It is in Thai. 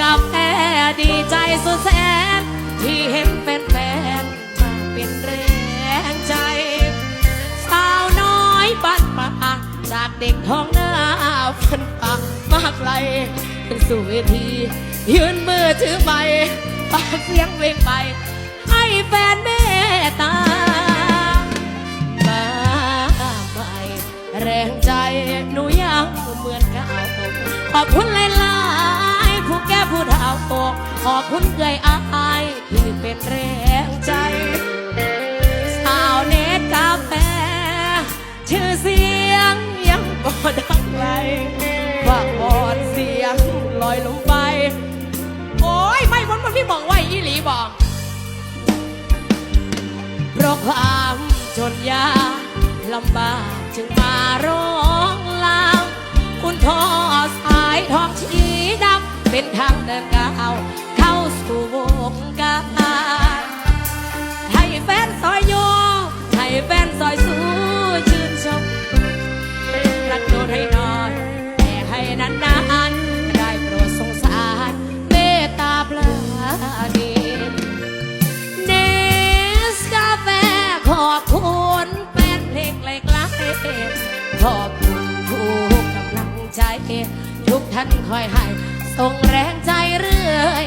กาแฟดีใจสุดแสน ที่เห็นแฟนๆมาเป็นแรงใจ สาวน้อยบ้านป่าจากเด็กท้องหน้าฟันปากมากไกลขึ้นสู่เวที ยืนมือถือใบปากเสียงเพลงไป ให้แฟนเมตตามาใหม่แรงใจหนูยังเหมือนเก่าขอบคุณหลายๆผู้แก้ผู้เฒ่า ขอบคุณเกยอายที่เป็นแรงใจ สาวเนตกาแฟชื่อเสียงยังบ่ดังไกลฝากบอนเสียงลอยลงไป โอ้ย ไม่มันมันพี่บอกไว้อีหลีบอก เพราะความจนยากลำบากจึงมาร้องลาคุณพ่อสายทองชีดำเป็นทางเดินก้าว อยสู้ชื่นชมรักโดนให้น้อย แต่ให้นานๆได้โปรดสงสารเมตตาปราณีเนสกาแฟขอบคุณแฟนเพลงไกลๆขอบคุณทุกกำลังใจ ทุกท่านคอยให้ส่งแรงใจเรื่อย